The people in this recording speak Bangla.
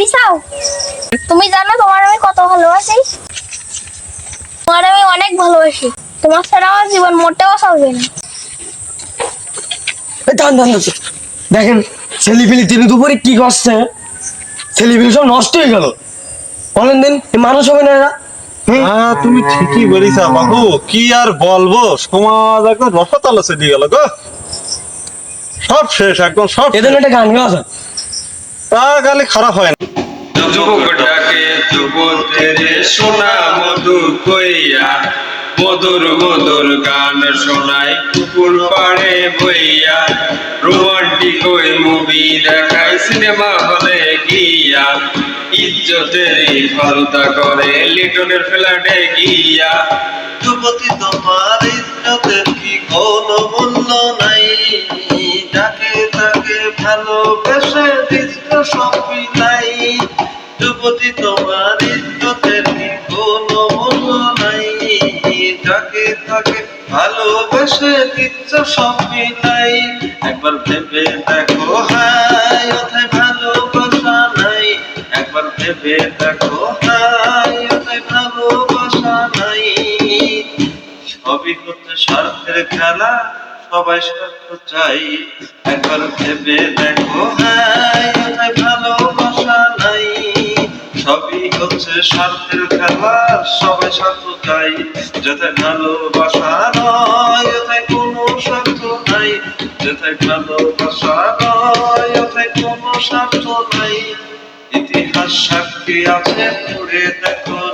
বাড়ি চাও? তুমি জানো তোমার আমি কত ভালোবাসি? তোমার আমি অনেক ভালোবাসি। তোমার ছাড়া আমার জীবন মোটেও চলবে না। দান দান দান। দেখেন ছেলেপিলি তিনি দুপুরে কি করছে? ছেলেপিলি সব নষ্ট হয়ে গেল। বলেন দিন মানুষ হবে না এরা? হ্যাঁ তুমি ঠিকই বলিস বাবু কি আর বলব? সমাজ একদম রসতলে চলে গেল গো। সব শেষ একদম সব এদের একটা গান গাওয়া। তা গালে খারাপ হয় না। যুবক ডাকে যুবতের সোনা মধু কইয়া, মধুর মধুর গান শোনায় পুকুর পাড়ে বইয়া। রোমান্টিক ওই মুভি দেখায় সিনেমা হলে গিয়া। ইজ্জতের ফলতা করে লিটনের ফ্ল্যাটে গিয়া। যুবতী, তোমার ইজ্জতের কি কোনো মূল্য নাই? যাকে তাকে ভালোবেসে দিচ্ছ সবই নাই যুবতী তোমার ইজ্জতের কোনো মূল্য নাই, যাকে তাকে ভালোবেসে দিচ্ছ সবই নাই একবার ভেবে দেখো হাই ওথায় ভালোবাসা নাই। একবার ভেবে দেখো হাই ওথায় ভালোবাসা নাই। সবই হচ্ছে স্বার্থের খেলা, সবাই স্বার্থ চাই। একবার ভেবে দেখো হাই হচ্ছে স্বার্থের খেলা, সবাই স্বার্থ চাই। যেথায় ভালোবাসা নয় এথায় কোনো স্বার্থ নাই। যেথায় ভালোবাসা নয় এথায় কোনো স্বার্থ নাই। ইতিহাস সাক্ষী আছে, পড়ে দেখো